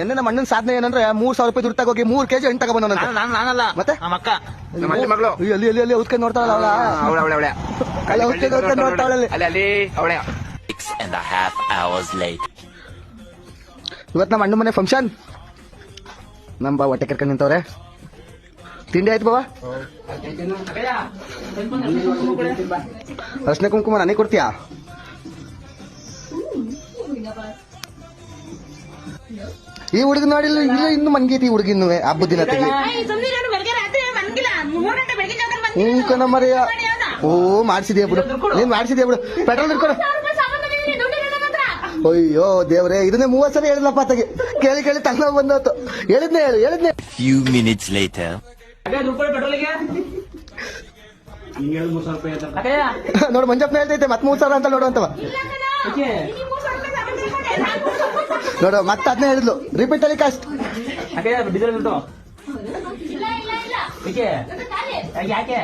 ಎನ್ನೆ ನಮ್ಮ ಅಣ್ಣನ ಸಾಧನೆ ಏನಂದ್ರೆ ಮೂರ್ ಸಾವಿರ ರೂಪಾಯಿ ದುಡ್ಡು ತಗೋಗಿ ಮೂರ್ ಕೆಜಿ ಹಣ್ಣು ತಗೊಂಡ್ಬಂದನಂತೆ ನಾನು ನಾನು ನಾನಲ್ಲ. ಮತ್ತೆ? ನಮ್ಮ ಅಕ್ಕ. ನಮ್ಮ ಅಜ್ಜಿ ಮಗಳು. ಅಯ್ಯೋ, ಅಲ್ಲಿ ಅಲ್ಲಿ ಅಲ್ಲಿ ಉತ್ಕೊಂಡು ನೋಡ್ತಾಳಲ್ಲ ಅವಳ. ಅವಳೆ ಅವಳೆ ಅವಳೆ. ಅಲ್ಲ, ಹುಡ್ಕೊಂಡು ಹುಡ್ಕೊಂಡು ನೋಡ್ತಾವಳೆ ಅಲ್ಲಿ. ಅಲ್ಲಿ ಅಲ್ಲಿ ಅವಳೆ. Six and a half hours late. ಇವತ್ತು ನಮ್ಮ ಅಣ್ಣ ಮನೆ ಫಂಕ್ಷನ್ ನಮ್ಮ ಬಾ ಹೊಟ್ಟೆ ಕರ್ಕೊಂಡು ನಿಂತವ್ರೆ. ತಿಂಡಿ ಆಯ್ತು ಬಾಬಾ ಅರ್ಶನ ಕುಂಕುಮ ನನಗೆ ಕೊಡ್ತೀಯಾ ಈ ಹುಡುಗ ನೋಡಿಲ್ಲ ಇಲ್ಲ ಇನ್ನು ಮನ್ಗೈತಿ ಈ ಹುಡುಗಿನ್ನು ಹಬ್ಬದ ದಿನ ತೆಗಿ ಹ್ಞೂ ಮರಿಯ. ಓ ಮಾಡಿಸಿದೆ ಬಿಡು. ಏನ್ ಮಾಡಿಸಿದೆ ಬಿಡು. ಪೆಟ್ರೋಲ್ ಇಟ್ಕೊಡು ಅಯ್ಯೋ ದೇವ್ರೆ ಇದನ್ನೇ ಮೂವತ್ ಸರಿ ಹೇಳಿದ್ಲಪ್ಪ ತಗೆ ಕೇಳಿ ಕೇಳಿ ತನ್ನ ಬಂದೋತು ಹೇಳಿದ್ನೆ ಹೇಳು ಹೇಳಿದ್ನೆ ಫ್ಯೂ ಮಿನಿಟ್ಸ್ ಲೈಟ್ ನೋಡು ಮಂಜಪ್ಪ ಹೇಳ್ತೈತೆ ಮತ್ ಮೂರ್ ಸಾವಿರ ಅಂತ ನೋಡುವಂತವ? ನೋಡು ಮತ್ತೆ ಅದನ್ನೇ ಹೇಳಿದ್ಲು. ರಿಪೀಟ್ ಅಲ್ಲಿ ಕಾಸ್ಟ್ ಯಾಕೆ?